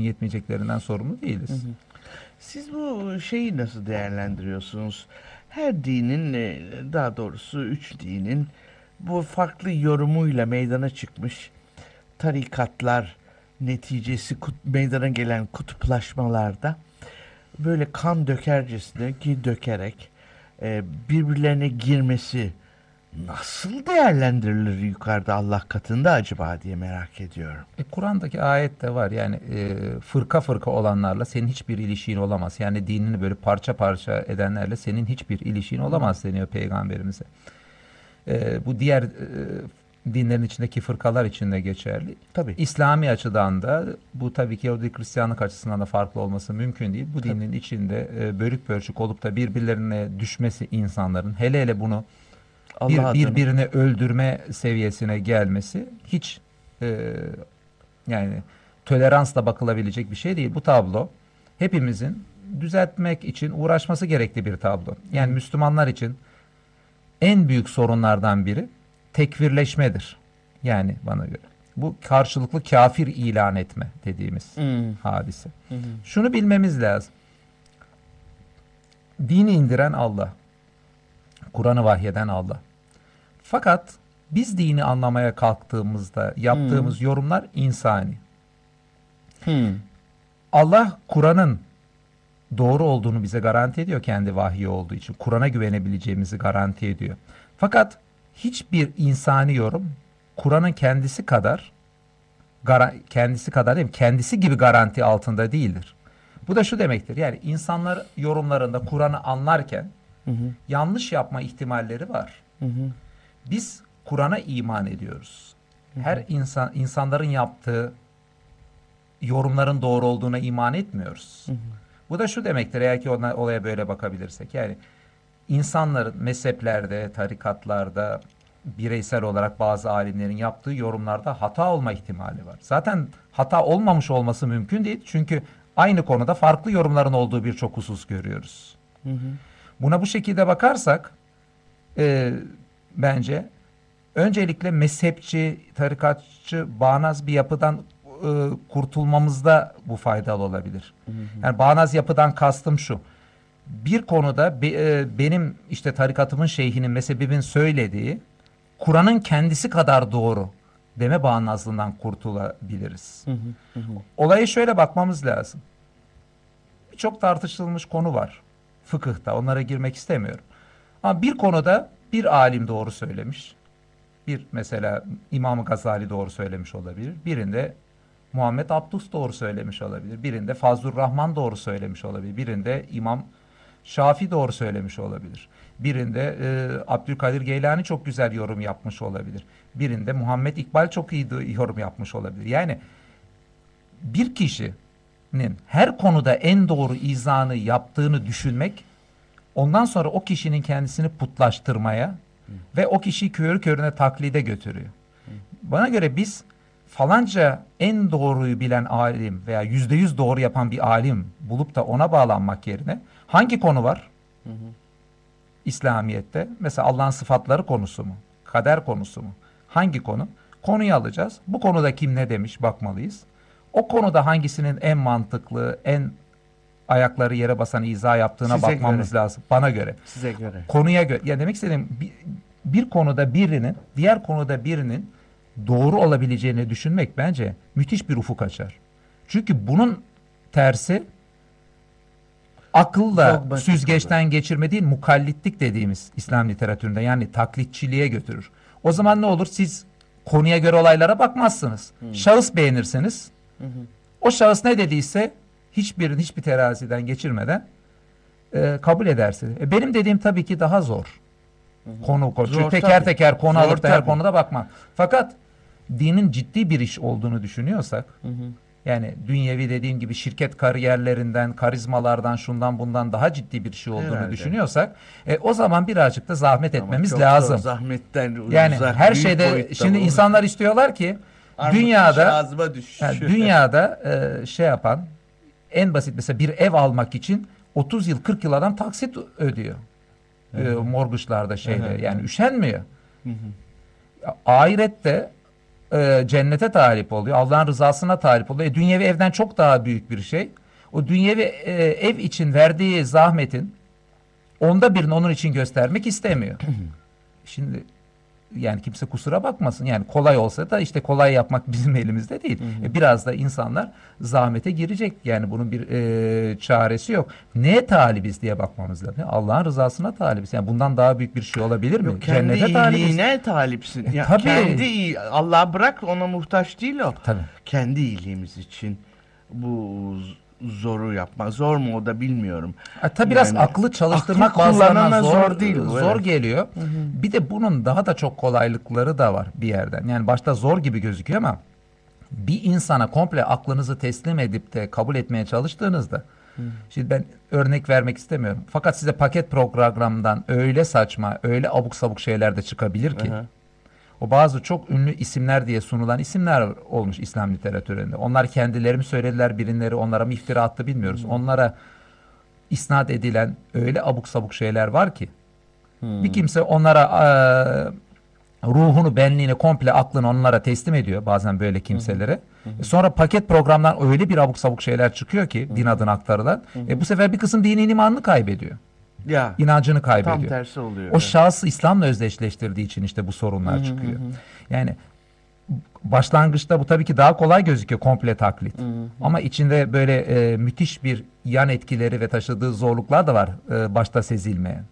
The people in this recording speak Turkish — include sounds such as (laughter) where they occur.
yetmeyeceklerinden sorumlu değiliz. Hı hı. Siz bu şeyi nasıl değerlendiriyorsunuz? Her dinin e, daha doğrusu üç dinin bu farklı yorumuyla meydana çıkmış tarikatlar neticesi meydana gelen kutuplaşmalarda böyle kan dökercesine ki dökerek e, birbirlerine girmesi nasıl değerlendirilir yukarıda Allah katında acaba diye merak ediyorum. E, Kur'an'daki ayet de var yani e, fırka fırka olanlarla senin hiçbir ilişkin olamaz. Yani dinini böyle parça parça edenlerle senin hiçbir ilişkin olamaz deniyor peygamberimize. E, bu diğer e, dinlerin içindeki fırkalar için de geçerli. Tabii. İslami açıdan da bu tabii ki Yahudi Hristiyanlık açısından da farklı olması mümkün değil. Bu tabii. dinin içinde e, bölük bölçük olup da birbirlerine düşmesi insanların hele hele bunu bir, birbirini öldürme seviyesine gelmesi hiç e, yani toleransla bakılabilecek bir şey değil. Bu tablo hepimizin düzeltmek için uğraşması gerekli bir tablo. Yani Müslümanlar için en büyük sorunlardan biri tekvirleşmedir. Yani bana göre. Bu karşılıklı kafir ilan etme dediğimiz hmm. hadise. Hmm. Şunu bilmemiz lazım. Dini indiren Allah. Kur'an'ı vahyeden Allah. Fakat biz dini anlamaya kalktığımızda yaptığımız hmm. yorumlar insani. Hmm. Allah Kur'an'ın doğru olduğunu bize garanti ediyor kendi vahyi olduğu için. Kur'an'a güvenebileceğimizi garanti ediyor. Fakat hiçbir insani yorum Kur'an'ın kendisi kadar kendisi kadar değil mi? Kendisi gibi garanti altında değildir. Bu da şu demektir. Yani insanlar yorumlarında Kur'an'ı anlarken hı hı. yanlış yapma ihtimalleri var. Hı hı. Biz Kur'an'a iman ediyoruz. Her insan insanların yaptığı yorumların doğru olduğuna iman etmiyoruz. Hı hı. Bu da şu demektir eğer ki ona, olaya böyle bakabilirsek. Yani insanların mezheplerde, tarikatlarda, bireysel olarak bazı alimlerin yaptığı yorumlarda hata olma ihtimali var. Zaten hata olmamış olması mümkün değil. Çünkü aynı konuda farklı yorumların olduğu birçok husus görüyoruz. Hı hı. Buna bu şekilde bakarsak e, bence öncelikle mezhepçi, tarikatçı, bağnaz bir yapıdan e, kurtulmamızda bu faydalı olabilir. Hı hı. Yani bağnaz yapıdan kastım şu. Bir konuda be, e, benim işte tarikatımın şeyhinin, mezhebimin söylediği Kur'an'ın kendisi kadar doğru deme bağnazlığından kurtulabiliriz. Hı hı hı. Olayı şöyle bakmamız lazım. Çok tartışılmış konu var fıkıhta. Onlara girmek istemiyorum. Ama bir konuda bir alim doğru söylemiş. Bir mesela İmam Gazali doğru söylemiş olabilir. Birinde Muhammed Abdus doğru söylemiş olabilir. Birinde Fazlur Rahman doğru söylemiş olabilir. Birinde İmam Şafi doğru söylemiş olabilir. Birinde e, Abdülkadir Geylani çok güzel yorum yapmış olabilir. Birinde Muhammed İkbal çok iyi yorum yapmış olabilir. Yani bir kişinin her konuda en doğru izanı yaptığını düşünmek ondan sonra o kişinin kendisini putlaştırmaya Hı. ve o kişiyi körü körüne taklide götürüyor. Hı. Bana göre biz falanca en doğruyu bilen alim veya yüzde yüz doğru yapan bir alim bulup da ona bağlanmak yerine hangi konu var? Hı hı. İslamiyet'te mesela Allah'ın sıfatları konusu mu? Kader konusu mu? Hangi konu? Konuyu alacağız. Bu konuda kim ne demiş bakmalıyız. O konuda hangisinin en mantıklı, en ayakları yere basan izah yaptığına Size bakmamız göre. lazım. Bana göre. Size göre. Konuya göre. Ya demek istediğim bir, bir konuda birinin, diğer konuda birinin doğru olabileceğini düşünmek bence müthiş bir ufuk açar. Çünkü bunun tersi akılla süzgeçten geçirme değil mukallitlik dediğimiz İslam literatüründe yani taklitçiliğe götürür. O zaman ne olur siz konuya göre olaylara bakmazsınız. Hmm. Şahıs beğenirsiniz. Hmm. O şahıs ne dediyse hiçbirini hiçbir teraziden geçirmeden e, kabul edersiniz. E, benim dediğim tabii ki daha zor. Hmm. Konu konu. Zor, teker tabii. teker konu zor, alıp da her konuda bakma. Fakat dinin ciddi bir iş olduğunu düşünüyorsak hı yani dünyevi dediğim gibi şirket kariyerlerinden, karizmalardan, şundan bundan daha ciddi bir şey olduğunu Herhalde. düşünüyorsak e, o zaman birazcık da zahmet Ama etmemiz lazım. Zahmetten yani uzak, her şeyde şimdi olur. insanlar istiyorlar ki Armut dünyada yani dünyada e, şey yapan en basit mesela bir ev almak için 30 yıl 40 yıl adam taksit ödüyor. Evet. E, morguçlarda şeyde evet. yani üşenmiyor. Hı hı. Ahirette e, cennete talip oluyor. Allah'ın rızasına talip oluyor. E, dünyevi evden çok daha büyük bir şey. O dünyevi e, ev için verdiği zahmetin onda birini onun için göstermek istemiyor. (clears throat) Şimdi yani kimse kusura bakmasın. Yani kolay olsa da işte kolay yapmak (laughs) bizim elimizde değil. E, biraz da insanlar zahmete girecek. Yani bunun bir e, çaresi yok. Neye talibiz diye bakmamız lazım. Allah'ın rızasına talibiz. Yani bundan daha büyük bir şey olabilir mi? Yok, kendi Cennete talibiz. iyiliğine talipsin. Ya, tabii. Kendi iyi, Allah bırak ona muhtaç değil o. Tabii. Kendi iyiliğimiz için bu zoru yapmak. Zor mu o da bilmiyorum. Ha, tabii biraz Yani aklı çalıştırmak aklı bazılarına zor, zor değil zor evet. geliyor. Bir de bunun daha da çok kolaylıkları da var bir yerden. Yani başta zor gibi gözüküyor ama bir insana komple aklınızı teslim edip de kabul etmeye çalıştığınızda şimdi ben örnek vermek istemiyorum. Fakat size paket programdan öyle saçma, öyle abuk sabuk şeyler de çıkabilir ki. Hı hı. O bazı çok ünlü isimler diye sunulan isimler olmuş İslam literatüründe. Onlar kendileri mi söylediler, birinleri onlara mı iftira attı bilmiyoruz. Onlara isnat edilen öyle abuk sabuk şeyler var ki. Bir kimse onlara eee, ruhunu, benliğini, komple aklını onlara teslim ediyor bazen böyle kimselere. E Sonra paket programdan öyle bir abuk sabuk şeyler çıkıyor ki din adına aktarılan. E bu sefer bir kısım dinin imanını kaybediyor. Ya İnancını tam kaybediyor. tersi oluyor. O şahsı İslam'la özdeşleştirdiği için işte bu sorunlar çıkıyor. Yani başlangıçta bu tabii ki daha kolay gözüküyor komple taklit. Ama içinde böyle e, müthiş bir yan etkileri ve taşıdığı zorluklar da var e, başta sezilmeyen.